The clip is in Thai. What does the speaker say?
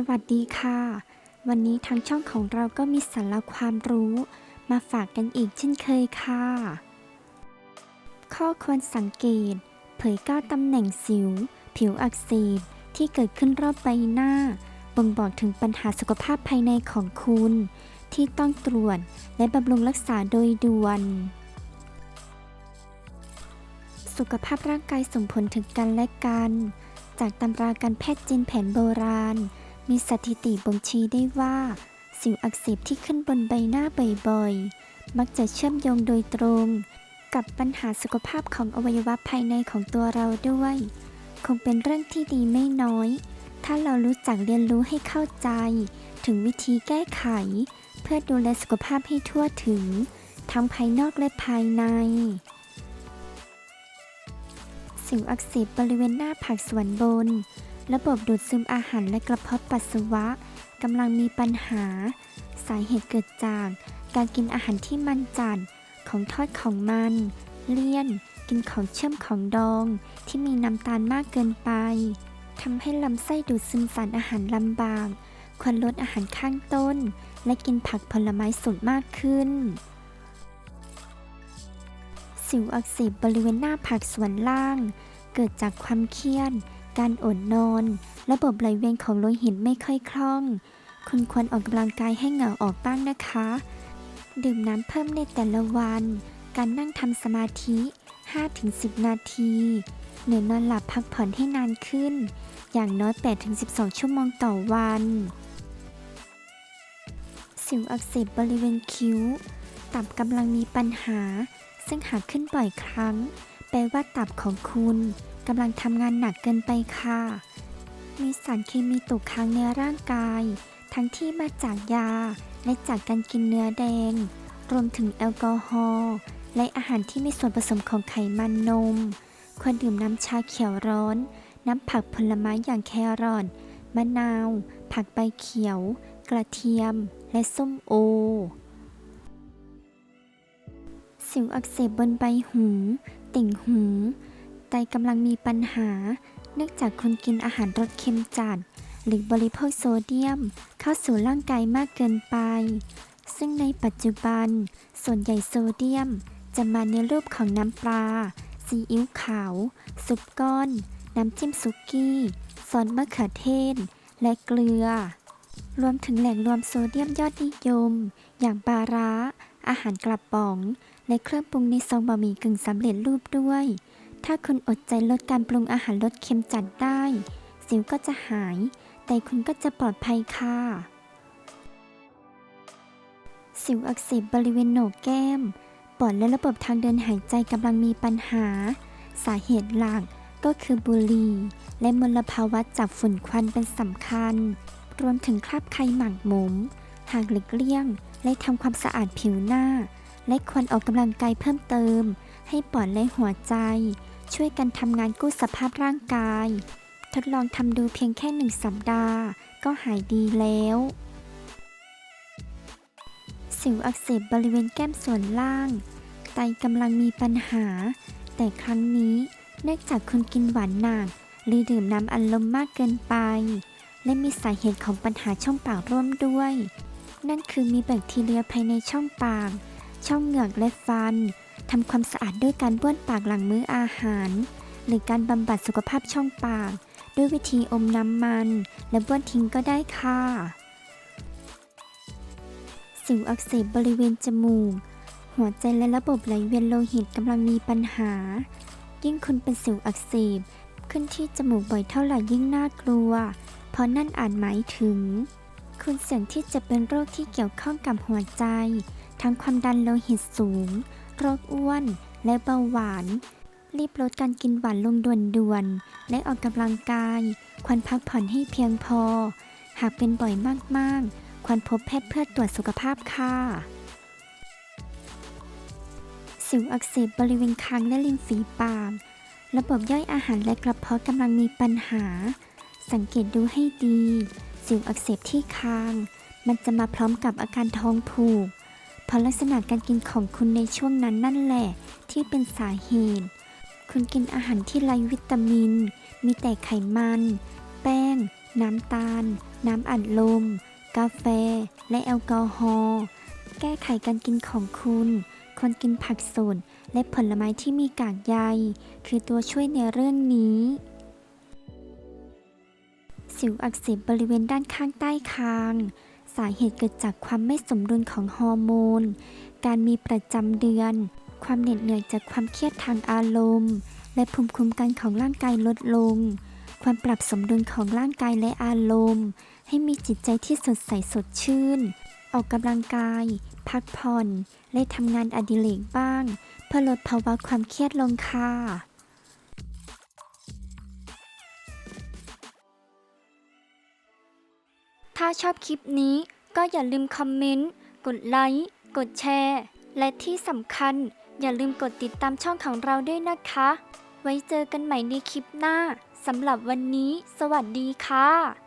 สวัสดีค่ะ วันนี้ทางช่องของเราก็มีสาระความรู้ มาฝากกันอีกเช่นเคยค่ะ ข้อควรสังเกต เผยก้าตำแหน่งสิว ผิวอักเสบที่เกิดขึ้นรอบใบหน้า บ่งบอกถึงปัญหาสุขภาพภายในของคุณ ที่ต้องตรวจและบำรุงรักษาโดยด่วน สุขภาพร่างกายส่งผลถึงกันและกัน จากตำราการแพทย์จีนแผนโบราณ มีสถิติบ่งชี้ได้ว่า สิวอักเสบที่ขึ้นบนใบหน้าบ่อยๆ มักจะเชื่อมโยงโดยตรง กับปัญหาสุขภาพของอวัยวะภายในของตัวเราด้วย คงเป็นเรื่องที่ดีไม่น้อย ถ้าเรารู้จักเรียนรู้ให้เข้าใจ ถึงวิธีแก้ไข เพื่อดูแลสุขภาพให้ทั่วถึง ทั้งภายนอกและภายในสิวอักเสบบริเวณหน้าผากส่วนบน ระบบดูดซึมอาหารและกระเพาะปัสสาวะกำลังมีปัญหา สาเหตุเกิดจาก การกินอาหารที่มันจัด ของทอดของมัน เลี่ยน กินของเชื่อมของดอง ที่มีน้ำตาลมากเกินไปทำให้ลำไส้ดูดซึมสารอาหารลำบากควรลดอาหารข้างต้น และกินผักผลไม้สดมากขึ้น สิวอักเสบบริเวณหน้าผากส่วนล่าง เกิดจากความเครียด การอดนอน ระบบไหลเวียนของโลหิตไม่ค่อยคล่อง คุณควรออกกำลังกายให้เหงื่ออกบ้างนะคะ ดื่มน้ำเพิ่มในแต่ละวัน การนั่งทำสมาธิ 5-10 นาทีหรือนอนหลับพักผ่อนให้นานขึ้น อย่างน้อย 8-12 ชั่วโมงต่อวัน สิวอักเสบบริเวณคิ้ว ตับกำลังมีปัญหา ซึ่งหากขึ้นบ่อยครั้ง ว่าตับของคุณกำลังทำงานหนักเกินไปค่ะ มีสารเคมีตกค้างในร่างกาย ทั้งที่มาจากยา และจากการกินเนื้อแดง รวมถึงแอลกอฮอล์และอาหารที่มีส่วนผสมของไขมันนม ควรดื่มน้ำชาเขียวร้อน น้ำผักผลไม้อย่างแครอทมะนาว ผักใบเขียว กระเทียม และส้มโอ สิวอักเสบบนใบหู ติ่งหู ไตกำลังมีปัญหา เนื่องจากคุณกินอาหารรสเค็มจัด หรือบริโภคโซเดียม เข้าสู่ร่างกายมากเกินไป ซึ่งในปัจจุบัน ส่วนใหญ่โซเดียม จะมาในรูปของน้ำปลา ซีอิ๊วขาว ซุปก้อน น้ำจิ้มซุกี้ซอสมะเขือเทศ และเกลือ รวมถึงแหล่งรวมโซเดียมยอดนิยม อย่างปลาร้า อาหารกระป๋อง และเครื่องปรุงในซองบะหมี่กึ่งสำเร็จรูปด้วย ถ้าคุณอดใจลดการปรุงอาหารลดเค็มจัดได้ สิวก็จะหาย แต่คุณก็จะปลอดภัยค่ะ สิวอักเสบบริเวณโหนกแก้ม ปอดและระบบทางเดินหายใจกำลังมีปัญหา สาเหตุหลักก็คือบุหรี่ และมลภาวะจากฝุ่นควันเป็นสำคัญ รวมถึงคราบไขหมักหมม หากหลีกเลี่ยง และทำความสะอาดผิวหน้า และควรออกกำลังกายเพิ่มเติม ให้ปอดและหัวใจ ช่วยกันทำงานกู้สภาพร่างกาย ทดลองทำดูเพียงแค่หนึ่งสัปดาห์ ก็หายดีแล้ว สิวอักเสบบริเวณแก้มส่วนล่าง ไตกำลังมีปัญหา แต่ครั้งนี้เนื่องจากคุณกินหวานหนักหรือดื่มน้ำอัดลมมากเกินไป และมีสาเหตุของปัญหาช่องปากร่วมด้วย นั่นคือมีแบคทีเรียภายในช่องปาก ช่องเหงือกและฟันทำความสะอาดด้วยการบ้วนปากหลังมื้ออาหาร หรือการบำบัดสุขภาพช่องปาก ด้วยวิธีอมน้ำมัน และบ้วนทิ้งก็ได้ค่ะ สิวอักเสบบริเวณจมูก หัวใจและระบบไหลเวียนโลหิตกำลังมีปัญหา ยิ่งคุณเป็นสิวอักเสบ ขึ้นที่จมูกบ่อยเท่าไหร่ยิ่งน่ากลัว เพราะนั่นอาจหมายถึง คุณเสี่ยงที่จะเป็นโรคที่เกี่ยวข้องกับหัวใจ ทั้งความดันโลหิตสูง โรคอ้วน และเบาหวาน รีบลดการกินหวานลงด่วนๆ และออกกำลังกาย ควรพักผ่อนให้เพียงพอ หากเป็นบ่อยมากๆ ควรพบแพทย์เพื่อตรวจสุขภาพค่ะสิวอักเสบบริเวณคางและริมฝีปาก ระบบย่อยอาหารและกระเพาะกำลังมีปัญหา สังเกตดูให้ดี สิวอักเสบที่คาง มันจะมาพร้อมกับอาการท้องผูก เพราะลักษณะการกินของคุณในช่วงนั้นนั่นแหละ ที่เป็นสาเหตุ คุณกินอาหารที่ไร้วิตามิน มีแต่ไขมัน แป้ง น้ำตาล น้ำอัดลม กาแฟ และแอลกอฮอล์ แก้ไขการกินของคุณควรกินผักสดและผลไม้ที่มีกากใย คือตัวช่วยในเรื่องนี้ สิวอักเสบบริเวณด้านข้างใต้คาง สาเหตุเกิดจากความไม่สมดุลของฮอร์โมน การมีประจำเดือน ความเหน็ดเหนื่อยจากความเครียดทางอารมณ์ และภูมิคุ้มกันของร่างกายลดลง ความปรับสมดุลของร่างกายและอารมณ์ ให้มีจิตใจที่สดใสสดชื่น ออกกำลังกาย พักผ่อน และทำงานอดิเรกบ้าง เพื่อลดภาวะความเครียดลงค่ะ ถ้าชอบคลิปนี้ก็อย่าลืมคอมเมนต์ กดไลค์ กดแชร์ และที่สำคัญ อย่าลืมกดติดตามช่องของเราด้วยนะคะ ไว้เจอกันใหม่ในคลิปหน้าสำหรับวันนี้ สวัสดีค่ะ